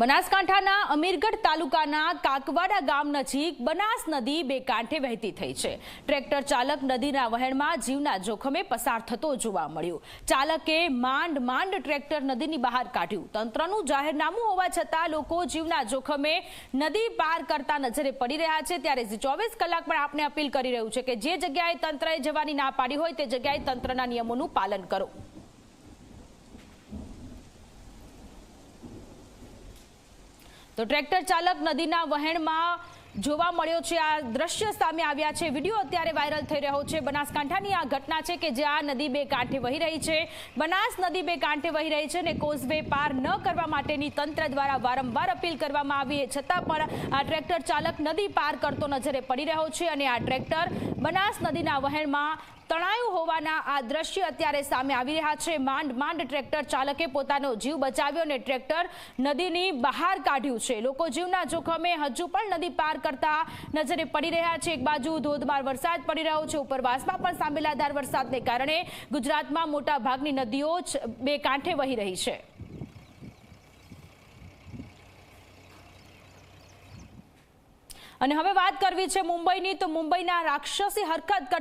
બનાસકાંઠાના અમીરગઢ તાલુકાના કાકવાડા ગામ નજીક બનાસ નદી બે કાંઠે વહેતી થઈ છે. ટ્રેક્ટર ચાલક નદીના વહેણમાં જીવના જોખમે પસાર થતો જોવા મળ્યો. ચાલકે માંડ માંડ ટ્રેક્ટર નદીની બહાર કાઢ્યું. તંત્રનું જાહેરનામું હોવા છતાં લોકો જીવના જોખમે નદી પાર કરતા નજરે પડી રહ્યા છે. ત્યારે ચોવીસ કલાક પણ આપણે અપીલ કરી રહ્યું છે કે જે જગ્યાએ તંત્રએ જવાની ના પાડી હોય તે જગ્યાએ તંત્રના નિયમોનું પાલન કરો. તો ટ્રેક્ટર ચાલક નદીના વહેણમાં જોવા મળ્યો છે. આ દ્રશ્ય સામે આવ્યા છે. વીડિયો અત્યારે વાયરલ થઈ રહ્યો છે. બનાસકાંઠાની આ ઘટના છે કે જ્યાં નદી બે કાંઠે વહી રહી છે. બનાસ નદી બે કાંઠે વહી રહી છે અને કોઝવે પાર ન કરવા માટેની તંત્ર દ્વારા વારંવાર અપીલ કરવામાં આવી. છતાં પણ આ ટ્રેક્ટર ચાલક નદી પાર કરતો નજરે પડી રહ્યો છે અને આ ટ્રેક્ટર બનાસ નદીના વહેણમાં તણાયું હોવાના આ દ્રશ્ય અત્યારે સામે આવી રહ્યા છે. માંડ માંડ ટ્રેક્ટર ચાલકે પોતાનો જીવ બચાવ્યો અને ટ્રેક્ટર નદીની બહાર કાઢ્યું છે. લોકો જીવના જોખમે હજુ પણ નદી પાર કરતા નજરે પડી રહ્યા છે. એક બાજુ ધોધમાર વરસાદ પડી રહ્યો છે. ઉપરવાસમાં પણ સાંબેલાધાર વરસાદને કારણે ગુજરાતમાં મોટા ભાગની નદીઓ બે કાંઠે વહી રહી છે. અને હવે વાત કરવી છે મુંબઈની. તો મુંબઈના રાક્ષસી હરકત